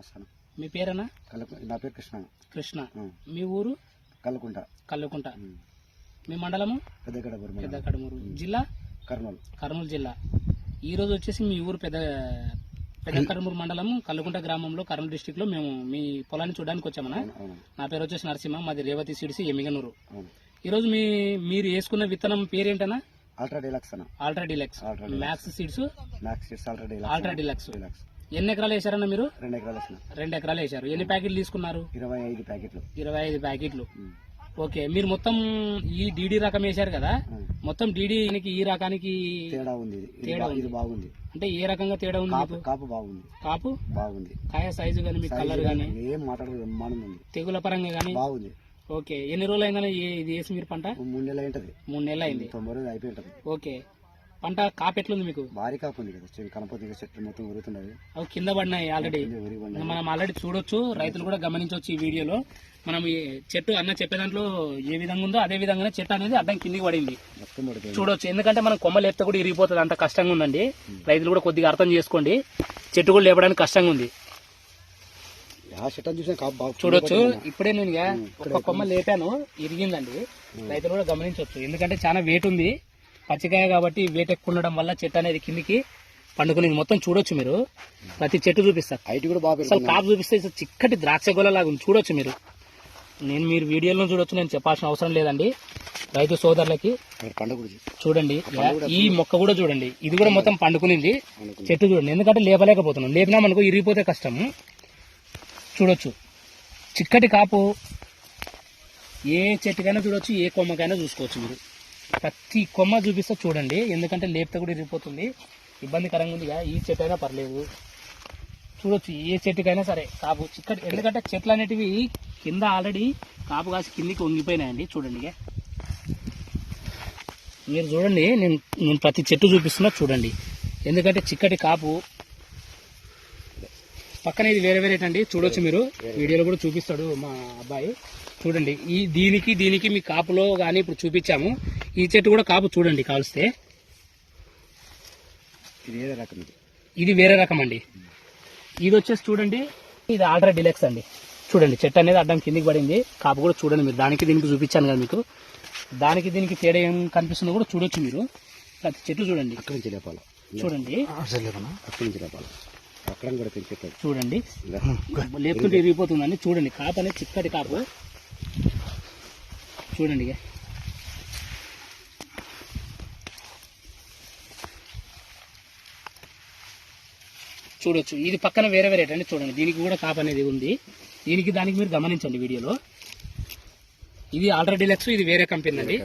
నమస్కారం మీ పేరేనా కల్లకు నా పేరు కృష్ణ. కృష్ణ. మీ ఊరు? కల్లుకుంట. కల్లుకుంట. మీ మండలము? పెద్దగడ ఊరు పెద్ద మండలం. కడుమూరు జిల్లా? కర్నూలు. కర్నూలు జిల్లా. ఈ రోజు వచ్చేసి మీ ఊరు పెద్ద పెద్ద కడుమూరు మండలము. కల్లుకుంట గ్రామంలో కర్నూలు డిస్టిక్లో మేము మీ పొలాన్ని చూడడానికి వచ్చామన్నా. నా పేరు వచ్చేసి నరసింహ మాది రేవతి సిడిసి ఎమిగనూరు అవును. ఈ రోజు మీ మీరు వేసుకున్న విత్తనం పేరేంటనా అల్ట్రా డీలక్స్ అన్న. Ultra deluxe. Max seeds? Max seeds ultra deluxe ultra deluxe deluxe. ఎన్ని ఎకరాలు వేశారన్న మీరు? రెండు ఎకరాలు వేసిన. రెండు ఎకరాలు వేశారు. ఎన్ని ప్యాకెట్లు తీసుకున్నారు? ఇరవై ఐదు ప్యాకెట్లు. ఇరవై ఐదు ప్యాకెట్లు. ఓకే మీరు మొత్తం ఈ డీడీ రకం వేశారు కదా. మొత్తం డీడీకి ఈ రకానికి తేడా ఉంది తేడా ఇది బాగుంది. అంటే ఏ రకంగా తేడా ఉంది కాపు బాగుంది. కాపు? బాగుంది. కాయ సైజు కానీ మీ కలర్ కానీ ఏం మాట్లాడదు తెగుల పరంగా కానీ బాగుంది. ఓకే ఎన్ని రోజులు అయిందని ఇది వేసి మీరు పంట? మూడు నెలలు ఏంటది మూడు నెలలు అయింది. తొంభై రోజులు అయిపోయి ఉంటది. ఓకే. పంట కాపు ఎట్లుంది మీకు? భారీ కాపు ఉంది కదా చెట్టు కనపతి చెట్లు మొత్తం ఉరుగుతున్నది అవి కింద పడినాయి ఆల్రెడీ. మనం ఆల్రెడీ చూడొచ్చు రైతులు కూడా గమనించవచ్చు ఈ వీడియోలో. మనం చెట్టు అన్న చెప్పే దాంట్లో ఏ విధంగా ఉందో అదే విధంగానే చెట్టు అనేది అడ్డం కిందికి పడింది. చూడొచ్చు ఎందుకంటే మనం కొమ్మ లేపితే కూడా ఇరిగిపోతుంది అంత కష్టంగా ఉందండి. రైతులు కూడా కొద్దిగా అర్థం చేసుకోండి చెట్టు కూడా లేపడానికి కష్టంగా ఉంది. చూడొచ్చు ఇప్పుడే నేను ఒక కొమ్మ లేపాను ఇరిగిందండి. రైతులు కూడా గమనించవచ్చు ఎందుకంటే చాలా వెయిట్ ఉంది. పచ్చికాయ కాబట్టి వెయిట్ ఎక్కువ ఉండడం వల్ల చెట్టు అనేది కిందికి పండుకునేది మొత్తం చూడొచ్చు మీరు. ప్రతి చెట్టు చూపిస్తారు హైట్ కూడా బాగా అసలు కాపు చూపిస్తే చిక్కటి ద్రాక్ష గొల్లలాగా ఉంది. చూడొచ్చు మీరు. నేను మీరు వీడియోలో చూడొచ్చు నేను చెప్పాల్సిన అవసరం లేదండి. రైతు సోదరులకి చూడండి. ఈ మొక్క కూడా చూడండి. ఇది కూడా మొత్తం పండుకునింది. చెట్టు చూడండి. ఎందుకంటే లేపలేకపోతున్నాం. లేపినా మనకు ఇరిగిపోతే కష్టము చూడొచ్చు. చిక్కటి కాపు ఏ చెట్టుకైనా చూడొచ్చు ఏ కొమ్మకైనా చూసుకోవచ్చు మీరు. ప్రతి కొమ్మ చూపిస్తే చూడండి. ఎందుకంటే లేపితే కూడా ఇరిగిపోతుంది. ఇబ్బందికరంగా ఉందిగా. ఈ చెట్టు అయినా పర్లేదు. చూడొచ్చు. ఏ చెట్టుకైనా సరే కాపు. చిక్కటి ఎందుకంటే చెట్లు అనేటివి కింద ఆల్రెడీ కాపు కాసి కిందికి వంగిపోయినాయండి. చూడండి మీరు చూడండి. నేను నేను ప్రతి చెట్టు చూపిస్తున్నా చూడండి. ఎందుకంటే చిక్కటి కాపు. పక్కన ఇది వేరే వేరే అండి చూడొచ్చు మీరు. వీడియోలో కూడా చూపిస్తాడు మా అబ్బాయి. చూడండి. ఈ దీనికి దీనికి మీ కాపులో కానీ ఇప్పుడు చూపించాము. ఈ చెట్టు కూడా కాపు చూడండి కాల్స్తే. ఇది వేరే రకం అండి. ఇది వచ్చేసి చూడండి ఇది ఆల్ట్రా డిలెక్స్ అండి. చూడండి చెట్టు అనేది అడ్డం కిందికి పడింది. కాపు కూడా చూడండి మీరు. దానికి దీనికి చూపించాను కదా మీకు. దానికి దీనికి తేడా ఏం కనిపిస్తుందో కూడా చూడొచ్చు మీరు. ప్రతి చెట్టు చూడండి. అక్కడి నుంచి లేపాలి. చూడండి. అక్కడి నుంచి లేపాలి. అక్కడ కూడా పెంచేస్తాడు చూడండి. లేపుతుంటే ఇరిగిపోతుందండి చూడండి కాపు అనేది చిక్కటి కాపు. చూడండి చూడొచ్చు. ఇది పక్కన వేరే వేరే అండి చూడండి. దీనికి కూడా కాప్ అనేది ఉంది. దీనికి దానికి మీరు గమనించండి వీడియోలో. ఇది ఆల్రెడీ డీలక్స్ ఇది వేరే కంపెనీ. అండి